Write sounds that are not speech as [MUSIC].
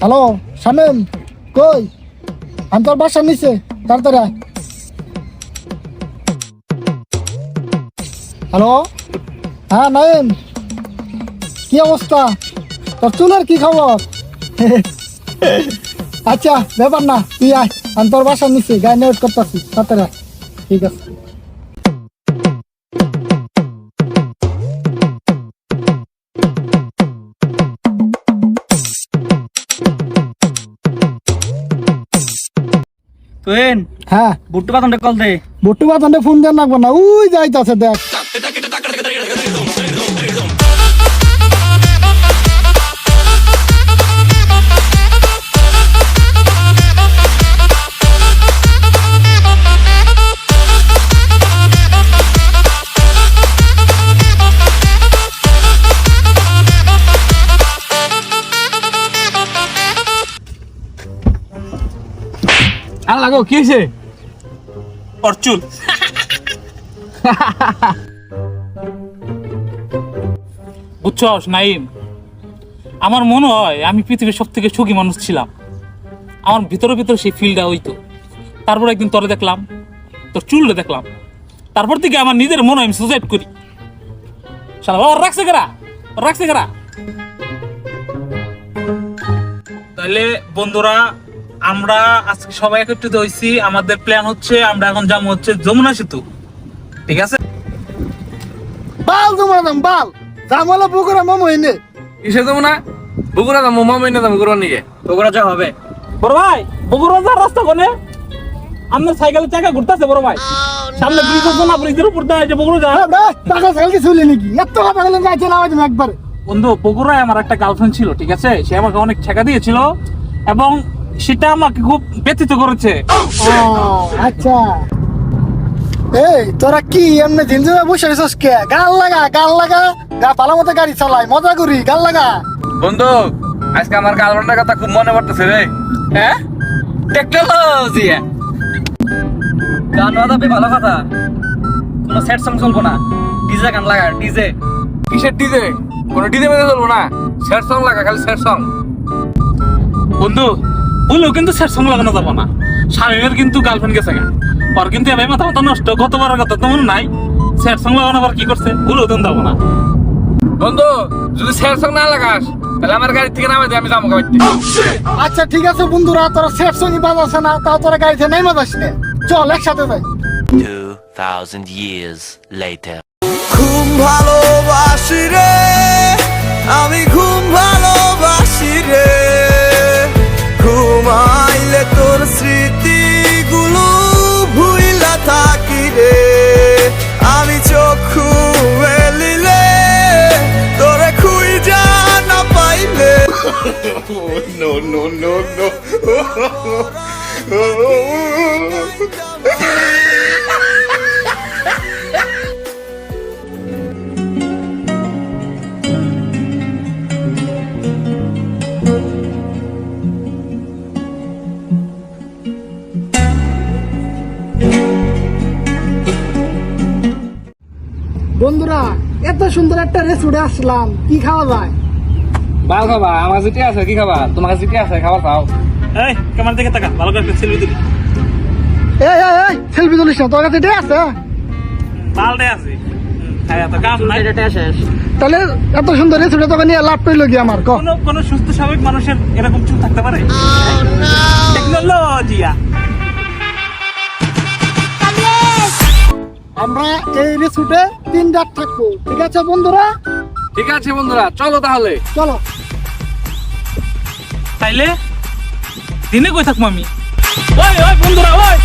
Hello, Shamim, কই? আমি তোর বাসার নিচে, তাড়াতাড়ি আয়। হ্যালো? হ্যাঁ নাইম। কি অবস্থা? তোর চুলের কি খবর? আচ্ছা ব্যাপার না, তুই আয়, আমি তোর বাসার নিচে, গায়ে নোট করতেছি, তাড়াতাড়ি। ঠিক আছে। তুই হ্যাঁ বুট্টু বাতনটা কল দে বুট্টু বাতনটা ফোন দেন লাগবো না উই যাইতাছে দেখ আর লাগো কি হয়েছে? অর্চুন। বুঝছস নাইম? আমার মনে হয় আমি পৃথিবীর সব থেকে সুখী মানুষ ছিলাম। আমার ভিতরে ভিতরে সেই ফিলটা হইতো। তারপর একদিন তোরে দেখলাম তোর চুলটা দেখলাম। তারপর থেকে আমার নিজের মনে হয় আমি সুসাইড করি। শালা ওর রাখছে কারা? ওর রাখছে কারা? তাহলে বন্ধুরা আমরা আজকে সবাই একত্রিত হয়েছি। আমাদের প্ল্যান হচ্ছে আমরা এখন যাব হচ্ছে যমুনা সেতু। ঠিক আছে? বাল তোমার বাল। জামালা পুকুরা মামু এনে। কিসে যাব না বগুড়া যাব মামা এনে যাব বগুড়ার নিকে বগুড়া যা হবে। বড় ভাই বগুড়া যাওয়ার রাস্তা কোনে? আপনার সাইকেলের চাকা ঘুরতেছে বড় ভাই। সামনে ব্রিজ আছে না? ব্রিজের উপর দিয়ে যে বগুড়া যা টাকা সাইকেল চলে নাকি? এত কথা গেলে যাইছে না আমাদের একবার। বন্ধু বগুড়ায় আমার একটা গার্লফ্রেন্ড ছিল ঠিক আছে? সে আমাকে অনেক ছেঁকা দিয়েছিল। এবং সেটা আমাকে খুব ব্যথিত করেছে। আচ্ছা। এই তোরা কি এমনি দিন যাবে বসে রেছিস কে? গাল লাগা গাল লাগা। গা ভালো মতো গাড়ি চালাই মজা করি গাল লাগা। বন্ধু আজকে আমার গার্লফ্রেন্ডের কথা খুব মনে পড়তেছে রে। হ্যাঁ? টেকনোলজি। গান বাজাবে ভালো কথা। কোনো সেট সং চলবো না। ডিজে গান লাগা ডিজে কিসের ডিজে কোনো ডিজে মেজে চলবো না। স্যাড সং লাগা খালি স্যাড সং বন্ধু বললেও কিন্তু স্যার সঙ্গে লাগানো যাব না। স্বামীর কিন্তু গার্লফ্রেন্ড গেছে গা। ওর কিন্তু এবার মাথা মাথা নষ্ট গতবার কথা তো মনে নাই। স্যার সঙ্গে লাগানো আবার কি করছে? বলেও তো যাব না। বন্ধু যদি স্যাড সং না লাগাস তাহলে আমার গাড়ি থেকে আমি যাব আচ্ছা ঠিক আছে বন্ধুরা তোরা সেট সঙ্গী বাজাচ্ছে না তাও তোরা গাড়িতে নেই নে। চল একসাথে যাই। 2,000 years later. ঘুম ভালোবাসি রে আমি ঘুম ভালোবাসি [LAUGHS] বন্ধুরা এত সুন্দর একটা রেস্টুরেন্টে আসলাম। কি খাওয়া যায়? ভালো খাবা আমার যেটি আছে কি খাবা? তোমার যেটি আছে খাবার খাও। এই কেমন দেখে টাকা ভালো করে সেলফি দিবি এই এই এই সেলফি তুলিস না তোর কাছে আছে? আছে। এটা শেষ। তাহলে এত সুন্দর রেস্টুরেন্ট তোকে নিয়ে লাভ কি আমার কোনো কোনো সুস্থ স্বাভাবিক মানুষের এরকম চুল থাকতে পারে? টেকনোলজিয়া আমরা এই রেস্টুরেন্টে তিন রাত থাকব ঠিক আছে বন্ধুরা? ঠিক আছে বন্ধুরা চলো তাহলে। চলো। তাইলে দিনে কই থাকব আমি? ওই ওই বন্ধুরা ওই।